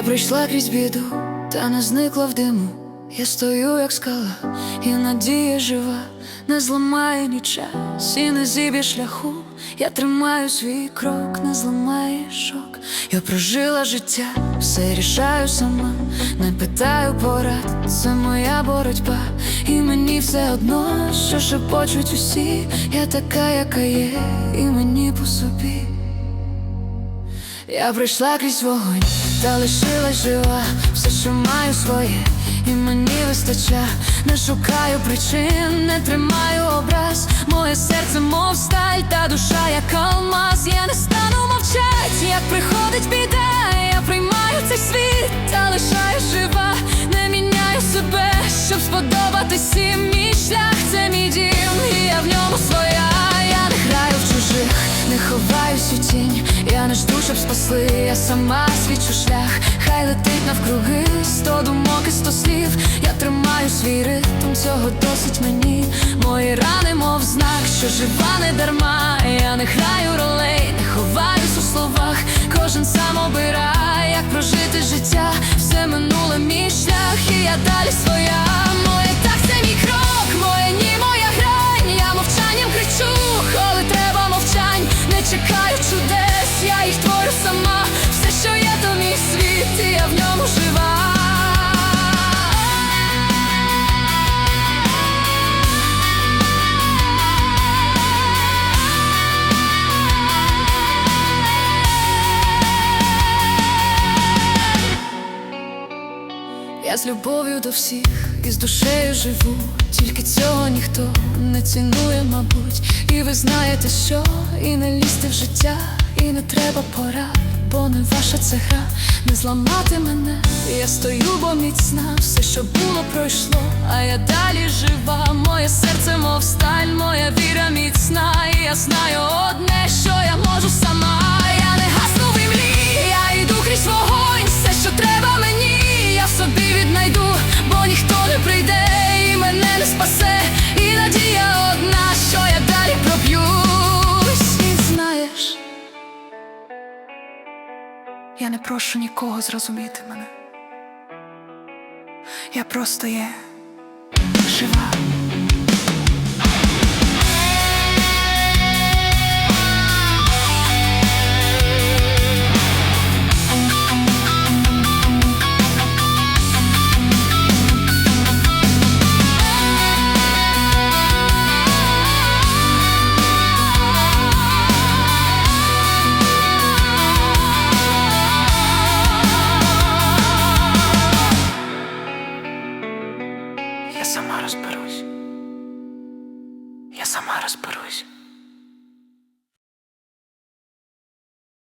Я прийшла крізь біду, та не зникла в диму. Я стою, як скала, і надія жива, не зламає ні час, і не зіб'є шляху. Я тримаю свій крок, не зламає шок. Я прожила життя, все рішаю сама, не питаю порад, це моя боротьба, і мені все одно, що шепочуть усі. Я така, яка є, і мені по собі. Я пройшла крізь вогонь, та лишилась жива, все, що маю своє, і мені вистача, не шукаю причин, не тримаю образ, моє серце, мов сталь, та душа, як алмаз, я не стану мовчать, як приходить біда, я приймаю цей світ, та лишаю жива, не міняю себе, щоб сподобатись всім мій шлях, це мій дім, і я в ньому своя, в чужих, не ховаюсь у тінь, я не жду, щоб спасли, я сама свічу шлях, хай летить навкруги, сто думок і сто слів, я тримаю свій ритм, цього досить мені, мої рани, мов знак, що жива не дарма, я не граю ролей, Я з любов'ю до всіх і з душею живу, тільки цього ніхто не цінує, мабуть. І ви знаєте, що і не лізьте в життя, і не треба порад, бо не ваша це гра, не зламати мене. Я стою, бо міцна, все, що було, пройшло, а я далі жива. Моє серце, мов сталь, моя віра міцна. І я знаю я не прошу нікого зрозуміти мене. Я просто є розберусь. Я сама розберусь.